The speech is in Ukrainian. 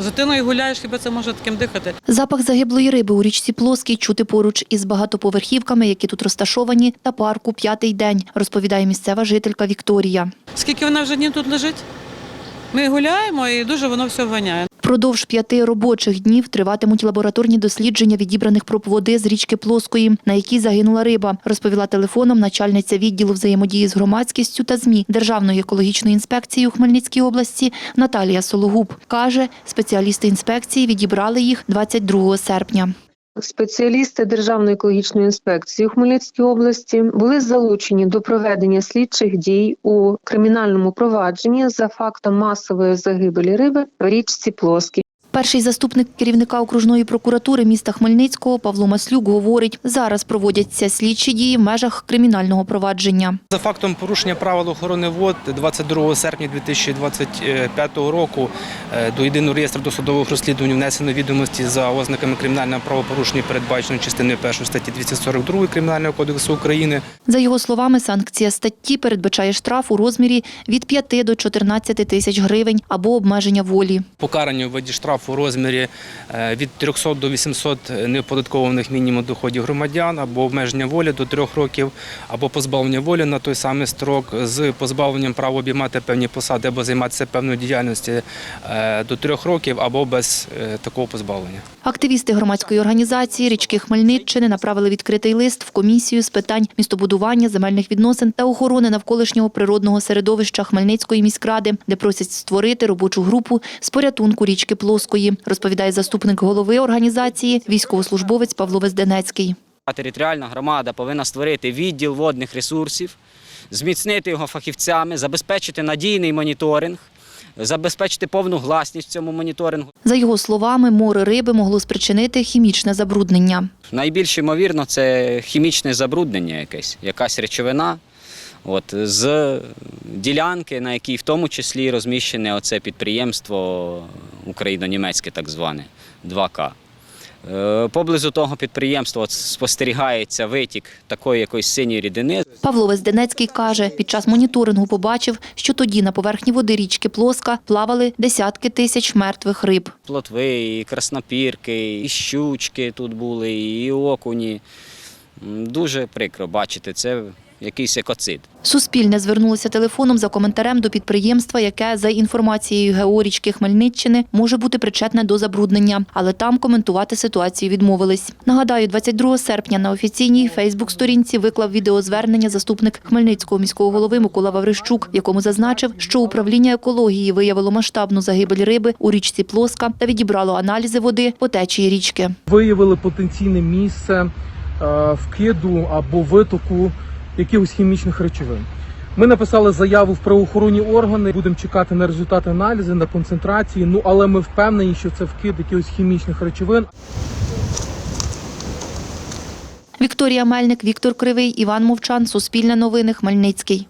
З дитиною гуляєш, хіба це може таким дихати? Запах загиблої риби у річці Плоскій чути поруч із багатоповерхівками, які тут розташовані, та парку п'ятий день, розповідає місцева жителька Вікторія. Скільки вона вже днів тут лежить? Ми гуляємо і дуже воно все воняє. Впродовж п'яти робочих днів триватимуть лабораторні дослідження відібраних проб води з річки Плоскої, на якій загинула риба, розповіла телефоном начальниця відділу взаємодії з громадськістю та ЗМІ Державної екологічної інспекції у Хмельницькій області Наталія Сологуб. Каже, спеціалісти інспекції відібрали їх 22 серпня. Спеціалісти Державної екологічної інспекції у Хмельницькій області були залучені до проведення слідчих дій у кримінальному провадженні за фактом масової загибелі риби в річці Плоскій. Перший заступник керівника окружної прокуратури міста Хмельницького Павло Маслюк говорить, зараз проводяться слідчі дії в межах кримінального провадження. За фактом порушення правил охорони вод 22 серпня 2025 року е, до єдиного реєстру досудових розслідувань внесено відомості за ознаками кримінального правопорушення, передбаченого частиною 1 статті 242 Кримінального кодексу України. За його словами, санкція статті передбачає штраф у розмірі від 5 до 14 тисяч гривень або обмеження волі. Покарання у виді штрафу у розмірі е, від 300 до 800 неоподаткованих мінімум доходів громадян або обмеження волі до 3 років, або позбавлення волі на той самий строк з позбавленням права обіймати певні посади або займатися певною діяльністю е, до 3 років, або без е, такого позбавлення. Активісти громадської організації річки Хмельниччини направили відкритий лист в комісію з питань містобудування, земельних відносин та охорони навколишнього природного середовища Хмельницької міськради, де просять створити робочу групу з порятунку річки Плоскої, розповідає заступник голови організації, військовослужбовець Павло Везденецький. Територіальна громада повинна створити відділ водних ресурсів, зміцнити його фахівцями, забезпечити надійний моніторинг, забезпечити повну гласність в цьому моніторингу. За його словами, море риби могло спричинити хімічне забруднення. Найбільш ймовірно, це хімічне забруднення якесь, якась речовина. От, з ділянки, на якій в тому числі розміщене оце підприємство україно-німецьке, так зване 2К. Е, Поблизу того підприємства спостерігається витік такої якоїсь синьої рідини. Павло Везденецький каже, під час моніторингу побачив, що тоді на поверхні води річки Плоска плавали десятки тисяч мертвих риб. Плотви, і краснопірки, і щучки тут були, і окуні. Дуже прикро бачити, це якийсь екоцид. Суспільне звернулося телефоном за коментарем до підприємства, яке, за інформацією ГО річки Хмельниччини, може бути причетне до забруднення, але там коментувати ситуацію відмовились. Нагадаю, 22 серпня на офіційній Фейсбук-сторінці виклав відеозвернення заступник Хмельницького міського голови Микола Ваврищук, в якому зазначив, що управління екології виявило масштабну загибель риби у річці Плоска та відібрало аналізи води по течії річки. виявили потенційне місце е, вкиду або витоку якихось хімічних речовин. Ми написали заяву в правоохоронні органи. Будемо чекати на результати аналізу, на концентрації. Ну але ми впевнені, що це вкид якихось хімічних речовин. Вікторія Мельник, Віктор Кривий, Іван Мовчан, Суспільне новини, Хмельницький.